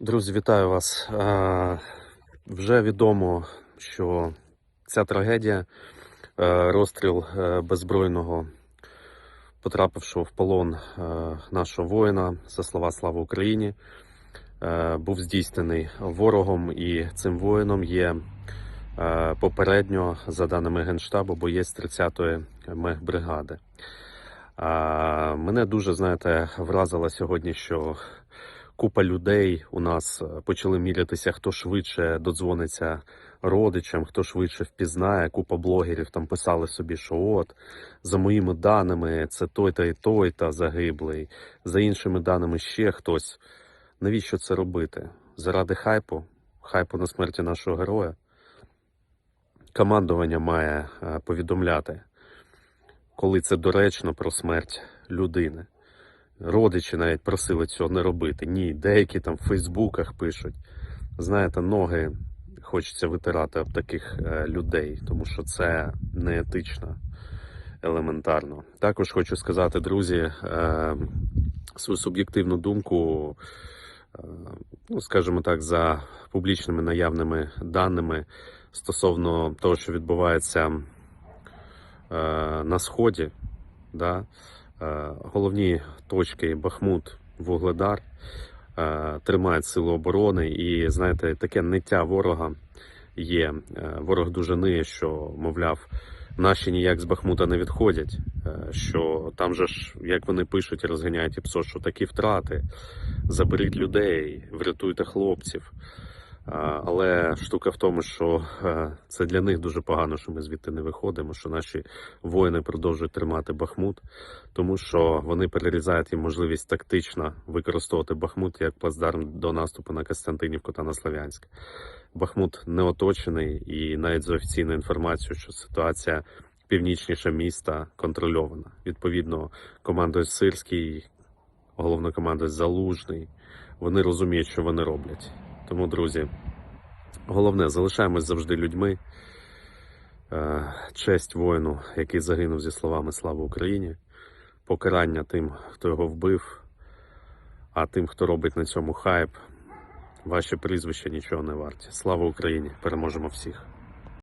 Друзі, вітаю вас. Е, Вже відомо, що ця трагедія, е, розстріл е, беззбройного, потрапившого в полон е, нашого воїна, за слова Слава Україні, е, був здійснений ворогом, і цим воїном є е, попередньо, за даними Генштабу, боєць 30-ї мехбригади. А, Мене дуже, знаєте, вразило сьогодні, що купа людей у нас е, почали мірятися, хто швидше додзвониться родичам, хто швидше впізнає. Купа блогерів там писали собі, що от за моїми даними це той-то і той-то загиблий, за іншими даними ще хтось. Навіщо це робити? Заради хайпу, хайпу на смерті нашого героя. Командування має е, повідомляти, коли це доречно про смерть людини. Родичі навіть просили цього не робити. Ні, деякі там в Фейсбуках пишуть. Знаєте, ноги хочеться витирати об таких е, людей, тому що це неетично, елементарно. Також хочу сказати, друзі, е, свою суб'єктивну думку, е, ну, скажімо так, за публічними наявними даними стосовно того, що відбувається на сході. Да? Е, Головні точки Бахмут, Вугледар е, тримають сили оборони, і знаєте, таке ниття ворога є. Е, Ворог дуже ниє, що мовляв, наші ніяк з Бахмута не відходять. Що там же ж, як вони пишуть, розганяють і ПСО, що такі втрати, заберіть людей, врятуйте хлопців. Але штука в тому, що е, це для них дуже погано, що ми звідти не виходимо, що наші воїни продовжують тримати Бахмут, тому що вони перерізають їм можливість тактично використовувати Бахмут як плацдарм до наступу на Костянтинівку та на Слов'янськ. Бахмут не оточений, і навіть за офіційною інформацією, що ситуація північніше міста контрольована. Відповідно, командує Сирський, головнокомандує Залужний. Вони розуміють, що вони роблять. Тому, друзі, головне, залишаємось завжди людьми. Е, Честь воїну, який загинув зі словами Слава Україні, покарання тим, хто його вбив, а тим, хто робить на цьому хайп, ваші прізвища нічого не варті. Слава Україні! Переможемо всіх!